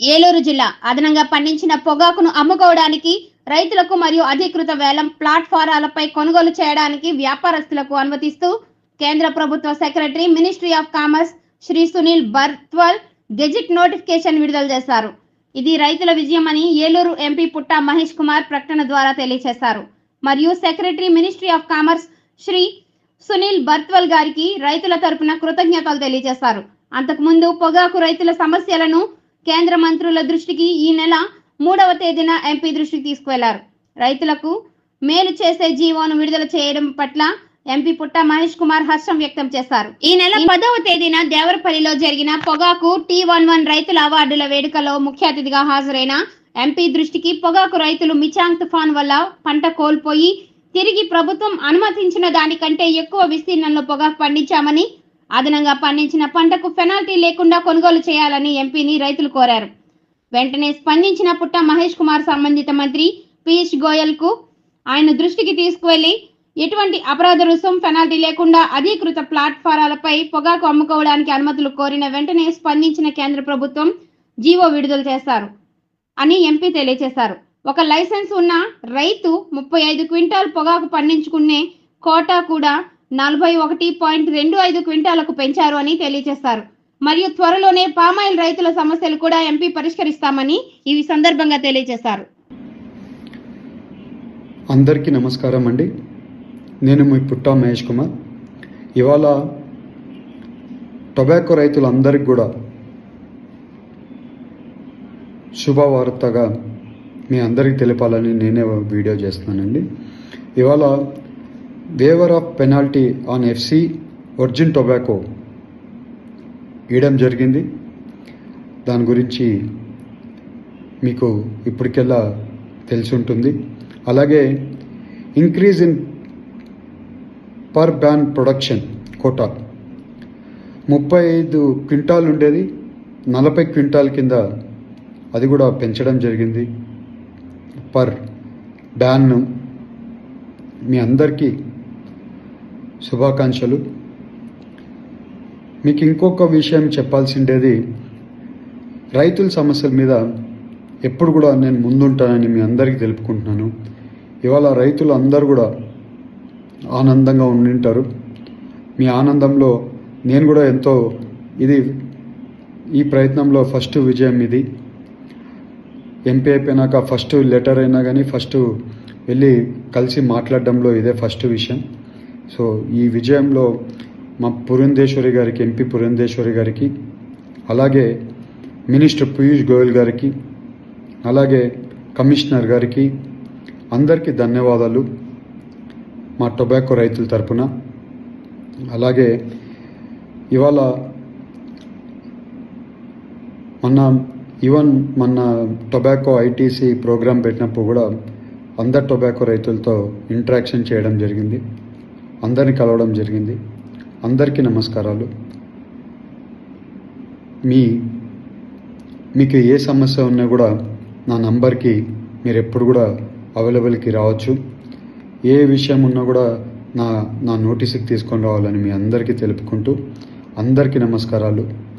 ఏలూరు జిల్లా. అదనంగా పండించిన పొగాకును అమ్ముకోవడానికి రైతులకు మరియు అధీకృత వేలం ప్లాట్ఫారాలపై కొనుగోలు చేయడానికి వ్యాపారస్తులకు అనుమతిస్తూ కేంద్ర ప్రభుత్వ secretary ministry of commerce Shri Sunil Barthwal gazette notification విడుదల చేశారు. ఇది రైతుల విజయం అని ఏలూరు ఎంపీ పుట్టా మహేష్ కుమార్ ప్రకటన ద్వారా తెలియజేశారు మరియు secretary ministry of commerce Shri Sunil Barthwal గారికి రైతుల తరపున కృతజ్ఞతలు తెలియజేశారు. అంతకుముందు పొగాకు రైతుల సమస్యలను కేంద్ర మంత్రుల దృష్టికి ఈ నెల మూడవ తేదీన ఎంపీ దృష్టికి తీసుకువెళ్ళారు. రైతులకు మేలు చేసే జీవోను విడుదల చేయడం పట్ల ఎంపీ పుట్ట మహేష్ కుమార్ హర్షం వ్యక్తం చేశారు. ఈ నెల పదవ తేదీన దేవరపల్లిలో జరిగిన పొగాకు టీ వన్ వన్ రైతుల అవార్డుల వేడుకలో ముఖ్య అతిథిగా హాజరైన ఎంపీ దృష్టికి పొగాకు రైతులు మిచాంగ్ తుఫాన్ వల్ల పంట కోల్పోయి తిరిగి ప్రభుత్వం అనుమతించిన దానికంటే ఎక్కువ విస్తీర్ణంలో పొగాకు పండించామని అదనంగా పండించిన పంటకు పెనాల్టీ లేకుండా కొనుగోలు చేయాలని ఎంపీని రైతులు కోరారు. వెంటనే స్పందించిన పుట్ట మహేష్ కుమార్ సంబంధిత మంత్రి పీయూష్ గోయల్కు ఆయన దృష్టికి తీసుకువెళ్ళి ఎటువంటి అపరాధ రుసుం పెనాల్టీ లేకుండా అధీకృత ప్లాట్ఫారాలపై పొగాకు అమ్ముకోవడానికి అనుమతులు కోరిన వెంటనే స్పందించిన కేంద్ర ప్రభుత్వం జీవో విడుదల చేశారు అని ఎంపీ తెలియజేశారు. ఒక లైసెన్స్ ఉన్న రైతు ముప్పై ఐదు క్వింటాల్ పొగాకు పండించుకునే కోటా కూడా నలభై ఒకటి పాయింట్ రెండు ఐదు క్వింటాలకు పెంచారు అని తెలియజేశారు మరియు త్వరలోనే పామాయిల్ రైతుల సమస్యలు కూడా ఎంపీ పరిష్కరిస్తామని ఈ సందర్భంగా తెలియజేశారు. అందరికీ నమస్కారం అండి. నేను మీ పుట్టా మహేష్ కుమార్. ఇవాళ టొబాకో రైతులందరికీ కూడా శుభవార్తగా మీ అందరికీ తెలిపాలని నేనే వీడియో చేస్తున్నానండి. ఇవాళ waiver of penalty on FC origin tobacco ఇవ్వడం జరిగింది. దాని గురించి మీకు ఇప్పటికెల్లా తెలిసి ఉంటుంది అలాగే increase in per barn production quota ముప్పై ఐదు క్వింటాల్ ఉండేది. నలభై క్వింటాల్ కింద అది కూడా పెంచడం జరిగింది. పర్ బ్యాన్ను మీ అందరికీ శుభాకాంక్షలు. మీకు ఇంకొక విషయం చెప్పాల్సిండేది రైతుల సమస్యల మీద ఎప్పుడు కూడా నేను ముందుంటానని మీ అందరికీ తెలుపుకుంటున్నాను. ఇవాళ రైతులు అందరూ కూడా ఆనందంగా ఉండింటారు. మీ ఆనందంలో నేను కూడా ఎంతో ఇది ఈ ప్రయత్నంలో ఫస్ట్ విజయం ఇది. ఎంపీ అయిపోయినాక ఫస్ట్ లెటర్ అయినా కానీ ఫస్ట్ వెళ్ళి కలిసి మాట్లాడడంలో ఇదే ఫస్ట్ విషయం. సో ఈ విజయంలో మా పురంధేశ్వరి గారికి ఎంపీ పురంధేశ్వరి గారికి అలాగే మినిస్టర్ పీయూష్ గోయల్ గారికి అలాగే కమిషనర్ గారికి అందరికీ ధన్యవాదాలు మా టొబాకో రైతుల తరపున. అలాగే ఇవాళ మొన్న ఈవెన్ మొన్న టొబాకో ఐటీసీ ప్రోగ్రాం పెట్టినప్పుడు కూడా అందరు టొబాకో రైతులతో ఇంటరాక్షన్ చేయడం జరిగింది. అందరిని కలవడం జరిగింది. అందరికీ నమస్కారాలు. మీ మీకు ఏ సమస్య ఉన్నా కూడా నా నంబర్కి మీరు ఎప్పుడు కూడా అవైలబుల్కి రావచ్చు. ఏ విషయం ఉన్నా కూడా నా నా నోటీస్కి తీసుకొని రావాలని మీ అందరికీ తెలుపుకుంటూ అందరికీ నమస్కారాలు.